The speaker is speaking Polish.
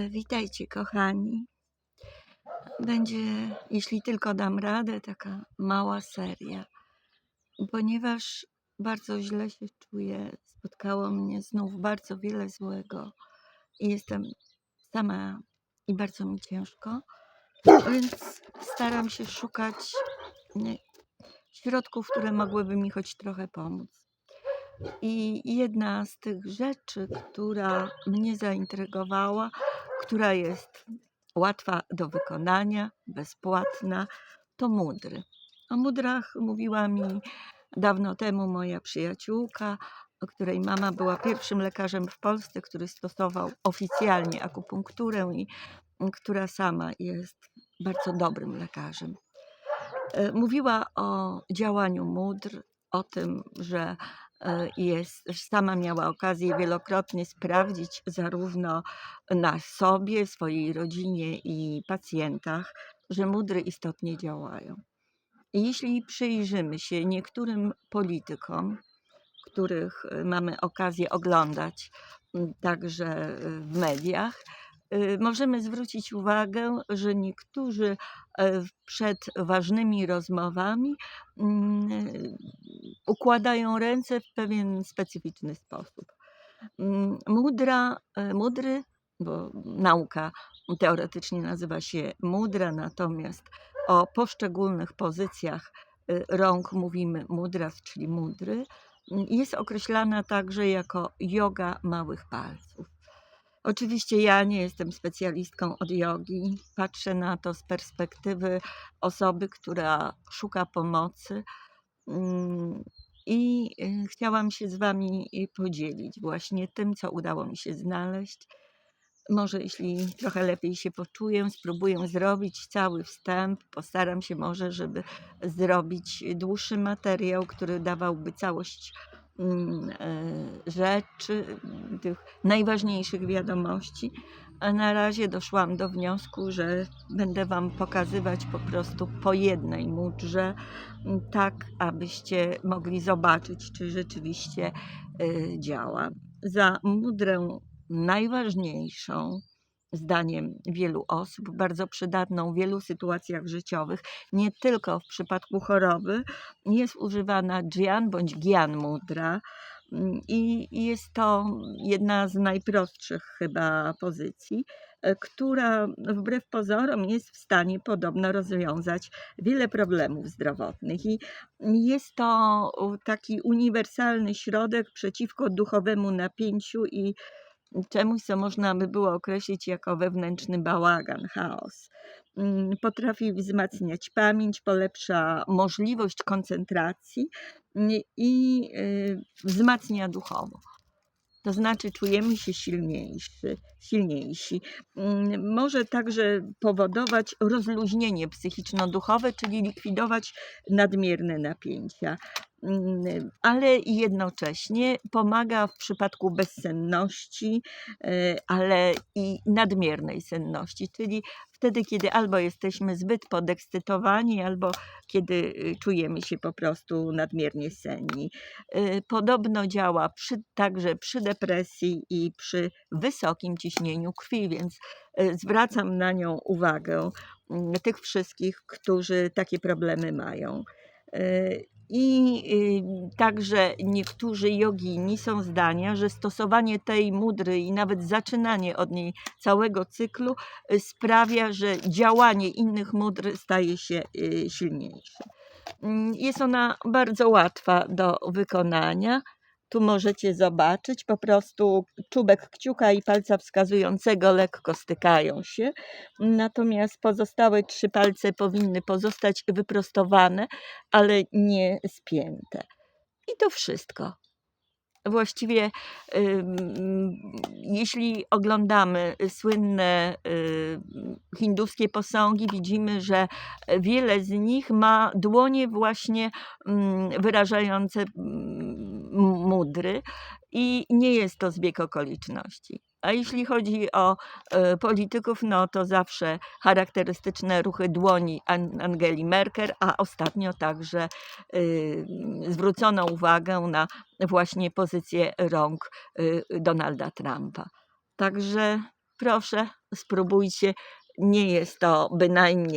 Witajcie, kochani. Będzie, jeśli tylko dam radę, taka mała seria, ponieważ bardzo źle się czuję. Spotkało mnie znów bardzo wiele złego i jestem sama i bardzo mi ciężko, więc staram się szukać środków, które mogłyby mi choć trochę pomóc. I jedna z tych rzeczy, która mnie zaintrygowała, która jest łatwa do wykonania, bezpłatna, to mudry. O mudrach mówiła mi dawno temu moja przyjaciółka, której mama była pierwszym lekarzem w Polsce, który stosował oficjalnie akupunkturę i która sama jest bardzo dobrym lekarzem. E, Mówiła o działaniu mudr, o tym, że jest, że sama miała okazję wielokrotnie sprawdzić zarówno na sobie, swojej rodzinie i pacjentach, że mudry istotnie działają. Jeśli przyjrzymy się niektórym politykom, których e, mamy okazję oglądać także e, w mediach, możemy zwrócić uwagę, że niektórzy e, przed ważnymi rozmowami mm, układają ręce w pewien specyficzny sposób. Mm, Mudra, e, mudry, bo nauka teoretycznie nazywa się mudra, natomiast o poszczególnych pozycjach y, rąk mówimy mudras, czyli mudry, jest określana także jako yoga małych palców. Oczywiście ja nie jestem specjalistką od jogi. Patrzę na to z perspektywy osoby, która szuka pomocy. Mm, I y, chciałam się z Wami y, podzielić właśnie tym, co udało mi się znaleźć. Może jeśli trochę lepiej się poczuję, spróbuję zrobić cały wstęp. Postaram się może, żeby zrobić dłuższy materiał, który dawałby całość rzeczy, m, tych najważniejszych wiadomości. A na razie doszłam do wniosku, że będę Wam pokazywać po prostu po jednej mudrze, m, tak abyście mogli zobaczyć, czy rzeczywiście y, działa. Za mudrę najważniejszą, zdaniem wielu osób, bardzo przydatną w wielu sytuacjach życiowych, nie tylko w przypadku choroby, jest używana dżian bądź gian mudra. Mm, I jest to jedna z najprostszych chyba pozycji, e, która wbrew pozorom jest w stanie podobno rozwiązać wiele problemów zdrowotnych. I jest to taki uniwersalny środek przeciwko duchowemu napięciu i czemuś, co można by było określić jako wewnętrzny bałagan, chaos. Mm, Potrafi wzmacniać pamięć, polepsza możliwość koncentracji mm, i y, wzmacnia duchowo. To znaczy czujemy się silniejszy, silniejsi. Mm, Może także powodować rozluźnienie psychiczno-duchowe, czyli likwidować nadmierne napięcia. Mm, Ale jednocześnie pomaga w przypadku bezsenności, e, ale i nadmiernej senności, czyli wtedy, kiedy albo jesteśmy zbyt podekscytowani, albo kiedy y, czujemy się po prostu nadmiernie senni. Y, Podobno działa przy, także przy depresji i przy wysokim ciśnieniu krwi, więc y, zwracam na nią uwagę mm, tych wszystkich, którzy takie problemy mają. I y, także niektórzy jogini są zdania, że stosowanie tej mudry i nawet zaczynanie od niej całego cyklu y, sprawia, że działanie innych mudr staje się y, silniejsze. Mm, Jest ona bardzo łatwa do wykonania. Tu możecie zobaczyć, po prostu czubek kciuka i palca wskazującego lekko stykają się, natomiast pozostałe trzy palce powinny pozostać wyprostowane, ale nie spięte. I to wszystko. Właściwie, jeśli oglądamy słynne y, hinduskie posągi, widzimy, że wiele z nich ma dłonie właśnie wyrażające mudry i nie jest to zbieg okoliczności. A jeśli chodzi o e, polityków, no to zawsze charakterystyczne ruchy dłoni An- Angeli Merkel, a ostatnio także y, zwrócono uwagę na właśnie pozycję rąk y, Donalda Trumpa. Także proszę, spróbujcie. Nie jest to bynajmniej